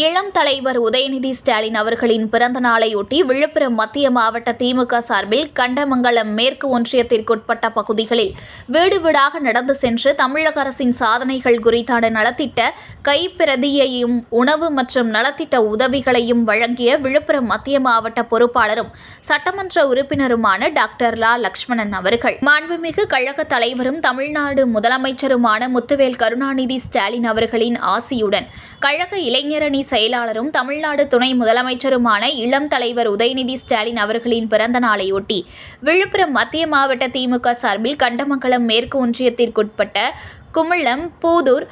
இளம் தலைவர் உதயநிதி ஸ்டாலின் அவர்களின் பிறந்த நாளையொட்டி விழுப்புரம் மத்திய மாவட்ட திமுக சார்பில் கண்டமங்கலம் மேற்கு ஒன்றியத்திற்குட்பட்ட பகுதிகளில் வீடு வீடாக நடந்து சென்று தமிழக அரசின் சாதனைகள் குறித்தான நலத்திட்ட கைப்பிரதியையும் உணவு மற்றும் நலத்திட்ட உதவிகளையும் வழங்கிய விழுப்புரம் மத்திய மாவட்ட பொறுப்பாளரும் சட்டமன்ற உறுப்பினருமான டாக்டர் லா லக்ஷ்மணன் அவர்கள். மாண்புமிகு கழக தலைவரும் தமிழ்நாடு முதலமைச்சருமான முத்துவேல் கருணாநிதி ஸ்டாலின் அவர்களின் ஆசியுடன் கழக இளைஞரணி செயலாளரும் தமிழ்நாடு துணை முதலமைச்சருமான இளம் தலைவர் உதயநிதி ஸ்டாலின் அவர்களின் பிறந்த நாளையொட்டி விழுப்புரம் மத்திய மாவட்ட திமுக சார்பில் கண்டமங்கலம் மேற்கு ஒன்றியத்திற்குட்பட்ட குமிளம் பூதூர்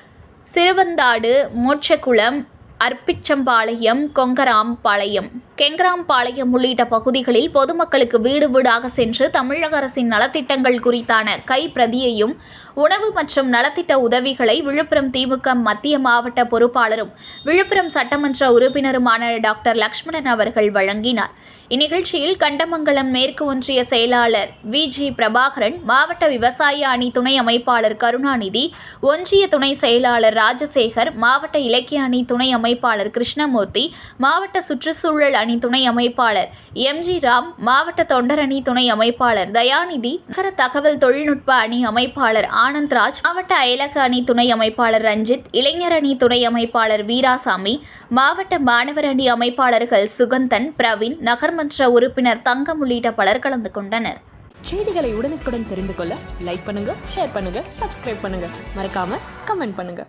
சிறுவந்தாடு மோட்சக்குளம் அர்ப்பிச்சம்பாளையம் கொங்கராம்பாளையம். கெங்கராம்பாளையம் உள்ளிட்ட பகுதிகளில் பொதுமக்களுக்கு வீடு வீடாக சென்று தமிழக அரசின் நலத்திட்டங்கள் குறித்தான கைப்பிரதியையும் உணவு மற்றும் நலத்திட்ட உதவிகளை விழுப்புரம் திமுக மத்திய மாவட்ட பொறுப்பாளரும் விழுப்புரம் சட்டமன்ற உறுப்பினருமான டாக்டர் லக்ஷ்மணன் அவர்கள் வழங்கினார். இந்நிகழ்ச்சியில் கண்டமங்கலம் மேற்கு ஒன்றிய செயலாளர் வி. ஜி. பிரபாகரன் மாவட்ட விவசாய அணி துணை அமைப்பாளர் கருணாநிதி ஒன்றிய துணை செயலாளர் ராஜசேகர் மாவட்ட இலக்கிய அணி துணை அமைப்பாளர் கிருஷ்ணமூர்த்தி மாவட்ட சுற்றுச்சூழல் அணி துணை அமைப்பாளர் எம்ஜி ராம் மாவட்ட தொண்டர் அணி துணை அமைப்பாளர் தயாநிதி நகர தகவல் தொழில்நுட்ப அணி அமைப்பாளர் ஆனந்த்ராஜ் மாவட்ட அயலக அணி துணை அமைப்பாளர் ரஞ்சித் இளைஞர் அணி துணை அமைப்பாளர் வீராசாமி மாவட்ட மாணவர் அணி அமைப்பாளர்கள் சுகந்தன் பிரவீன் நகர்மன்ற உறுப்பினர் தங்கம் உள்ளிட்ட பலர் கலந்து கொண்டனர். செய்திகளை உடனுக்குடன் தெரிந்து கொள்ள லைக் பண்ணுங்க ஷேர் பண்ணுங்க சப்ஸ்கிரைப் பண்ணுங்க. மறக்காம கமெண்ட் பண்ணுங்க.